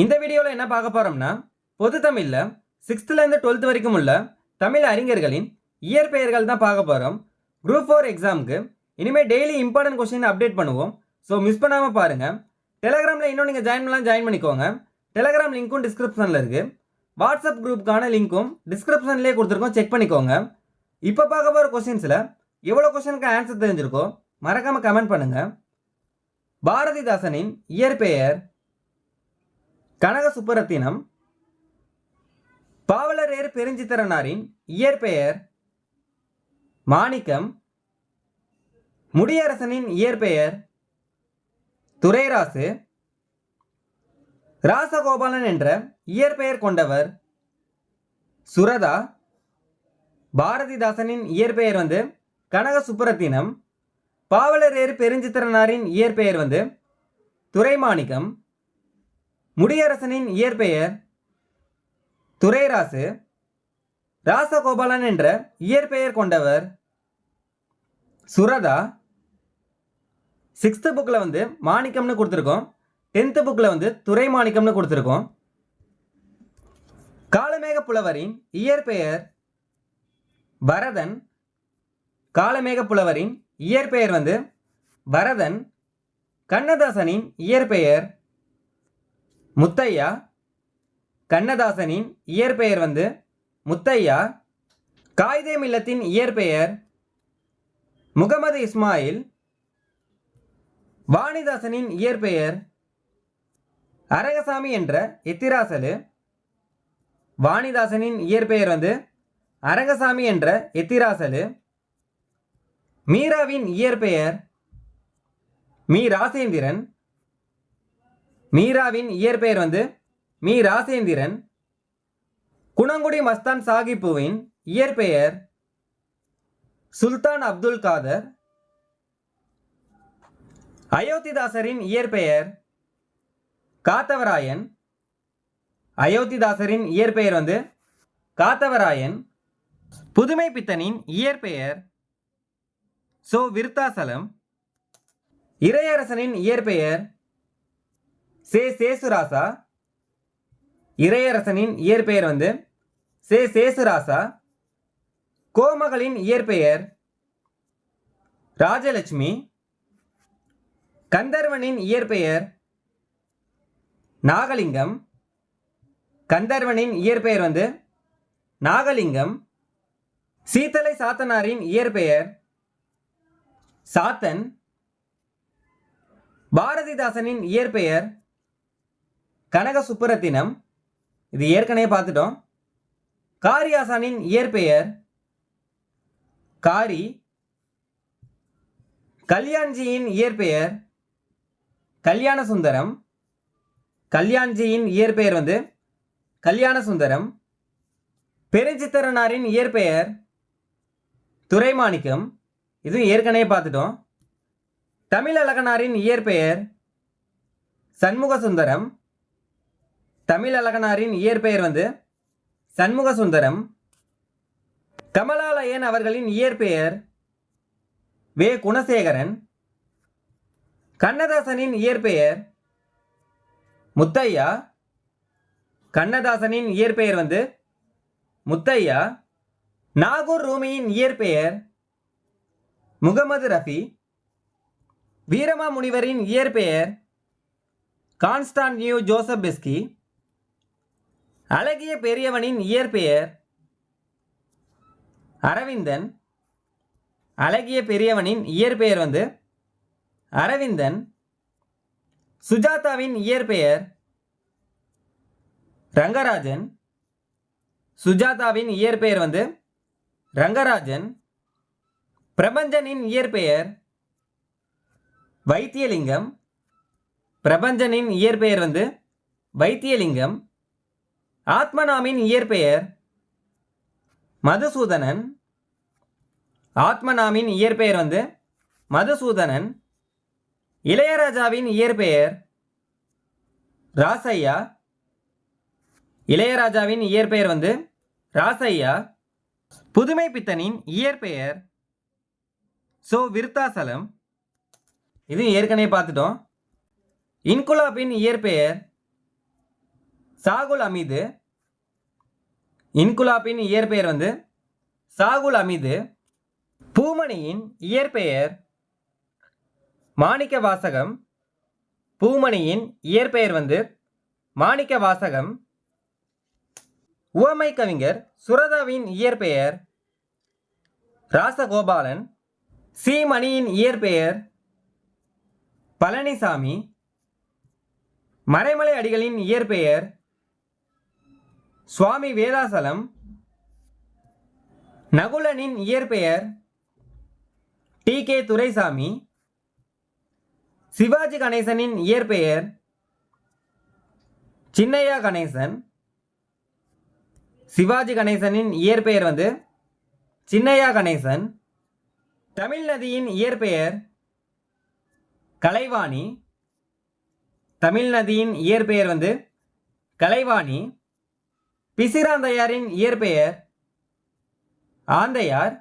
இந்த வீடியோவில் என்ன பார்க்க போகிறோம்னா பொது தமிழில் சிக்ஸ்த்துலேருந்து டுவெல்த் வரைக்கும் உள்ள தமிழ் அறிஞர்களின் இயற்பெயர்கள் தான் பார்க்க போகிறோம் குரூப் ஃபோர் எக்ஸாமுக்கு இனிமேல் டெய்லி இம்பார்ட்டன்ட் கொஸ்டின் அப்டேட் பண்ணுவோம். ஸோ மிஸ் பண்ணாமல் பாருங்கள் டெலகிராமில் இன்னும் நீங்கள் ஜாயின் பண்ணலாம் ஜாயின் பண்ணிக்கோங்க. டெலகிராம் லிங்க்கும் டிஸ்கிரிப்ஷனில் இருக்குது வாட்ஸ்அப் குரூப்புக்கான லிங்க்கும் டிஸ்கிரிப்ஷன்லேயே கொடுத்துருக்கோம். செக் பண்ணிக்கோங்க. இப்போ பார்க்க போகிற கொஸ்டின்ஸில் எவ்வளோ கொஸ்டினுக்கு ஆன்சர் தெரிஞ்சிருக்கோ மறக்காமல் கமெண்ட் பண்ணுங்கள் பாரதிதாசனின் இயற்பெயர் கனக சுப்பரத்தினம் பாவலரேர் பெருஞ்சித்திரனாரின் இயற்பெயர் மாணிக்கம். முடியரசனின் இயற்பெயர் துரைராசு. ராசகோபாலன் என்ற இயற்பெயர் கொண்டவர் சுரதா. பாரதிதாசனின் இயற்பெயர் வந்து கனக சுப்பரத்தினம். பாவலரேறு பெருஞ்சித்திரனாரின் இயற்பெயர் வந்து துரைமாணிக்கம். முடியரசனின் இயற்பெயர் துரைராசு. ராசகோபாலன் என்ற இயற்பெயர் கொண்டவர் சுரதா. சிக்ஸ்த்து புக்கில் வந்து மாணிக்கம்னு கொடுத்துருக்கோம். டென்த்து புக்கில் வந்து துறை மாணிக்கம்னு கொடுத்துருக்கோம். காலமேக புலவரின் இயற்பெயர் பரதன் காலமேக புலவரின் இயற்பெயர் வந்து பரதன் கண்ணதாசனின் இயற்பெயர் முத்தையா? கண்ணதாசனின் இயற்பெயர் வந்து முத்தையா? காயிதே மில்லத்தின் இயற்பெயர் முகமது இஸ்மாயில். வாணிதாசனின் இயற்பெயர் அரகசாமி என்ற எத்திராசலு. வாணிதாசனின் இயற்பெயர் வந்து அரகசாமி என்ற எத்திராசலு. மீராவின் இயற்பெயர் மீ ராசேந்திரன் மீராவின் இயற்பெயர் வந்து மீ ராசேந்திரன் குணங்குடி மஸ்தான் சாகிப்புவின் இயற்பெயர் சுல்தான் அப்துல் காதர். அயோத்திதாசரின் இயற்பெயர் காத்தவராயன். அயோத்திதாசரின் இயற்பெயர் வந்து காத்தவராயன். புதுமை பித்தனின் இயற்பெயர் சோ விருத்தாசலம். இறையரசனின் இயற்பெயர் சே சேசுராசா இறையரசனின் இயற்பெயர் வந்து சே சேசுராசா கோமகளின் இயற்பெயர் ராஜலட்சுமி கந்தர்வனின் இயற்பெயர் நாகலிங்கம் கந்தர்வனின் இயற்பெயர் வந்து நாகலிங்கம் சீத்தலை சாத்தனாரின் இயற்பெயர் சாத்தன் பாரதிதாசனின் இயற்பெயர் கனக சுப்பரத்தினம் இது ஏற்கனவே பார்த்துட்டோம். காரியாசானின் இயற்பெயர் காரி. கல்யாண்ஜியின் இயற்பெயர் கல்யாண சுந்தரம் கல்யாண்ஜியின் இயற்பெயர் வந்து கல்யாண சுந்தரம் பெருஞ்சித்திரனாரின் இயற்பெயர் துரைமாணிக்கம். இதுவும் ஏற்கனவே பார்த்துட்டோம். தமிழழகனாரின் இயற்பெயர் சண்முக சுந்தரம் தமிழழகனாரின் இயற்பெயர் வந்து சண்முக சுந்தரம் கமலாலயன் அவர்களின் இயற்பெயர் வே. குணசேகரன். கண்ணதாசனின் இயற்பெயர் முத்தையா. கண்ணதாசனின் இயற்பெயர் வந்து முத்தையா. நாகூர் ரூமியின் இயற்பெயர் முகமது ரஃபி. வீரமாமுனிவரின் இயற்பெயர் இயற்பெயர் கான்ஸ்டான்டியூ ஜோசப் பெஸ்கி. அழகிய பெரியவனின் இயற்பெயர் அரவிந்தன். அழகிய பெரியவனின் இயற்பெயர் வந்து அரவிந்தன். சுஜாதாவின் இயற்பெயர் ரங்கராஜன். சுஜாதாவின் இயற்பெயர் வந்து ரங்கராஜன். பிரபஞ்சனின் இயற்பெயர் வைத்தியலிங்கம். பிரபஞ்சனின் இயற்பெயர் வந்து வைத்தியலிங்கம். ஆத்மநாமின் இயற்பெயர் மதுசூதனன். ஆத்மநாமின் இயற்பெயர் வந்து மதுசூதனன். இளையராஜாவின் இயற்பெயர் ராசையா இளையராஜாவின் இயற்பெயர் வந்து ராசையா புதுமை பித்தனின் இயற்பெயர் சோ விருத்தாசலம். இது ஏற்கனவே பார்த்துட்டோம். இன்குலாபின் இயற்பெயர் சாகுல் அமீது இன்குலாபின் இயற்பெயர் வந்து சாகுல் அமீது பூமணியின் இயற்பெயர் மாணிக்க வாசகம் பூமணியின் இயற்பெயர் வந்து மாணிக்க வாசகம் உவமை கவிஞர் சுரதாவின் இயற்பெயர் ராசகோபாலன் சி மணியின் இயற்பெயர் பழனிசாமி மறைமலை அடிகளின் இயற்பெயர் சுவாமி வேதாசலம் நகுலனின் இயற்பெயர் டி கே துரைசாமி சிவாஜி கணேசனின் இயற்பெயர் சின்னையா கணேசன். சிவாஜி கணேசனின் இயற்பெயர் வந்து சின்னையா கணேசன். தமிழ் நதியின் இயற்பெயர் கலைவாணி. தமிழ் நதியின் இயற்பெயர் வந்து கலைவாணி. பிசிராந்தையாரின் இயற்பெயர் ஆந்தையார்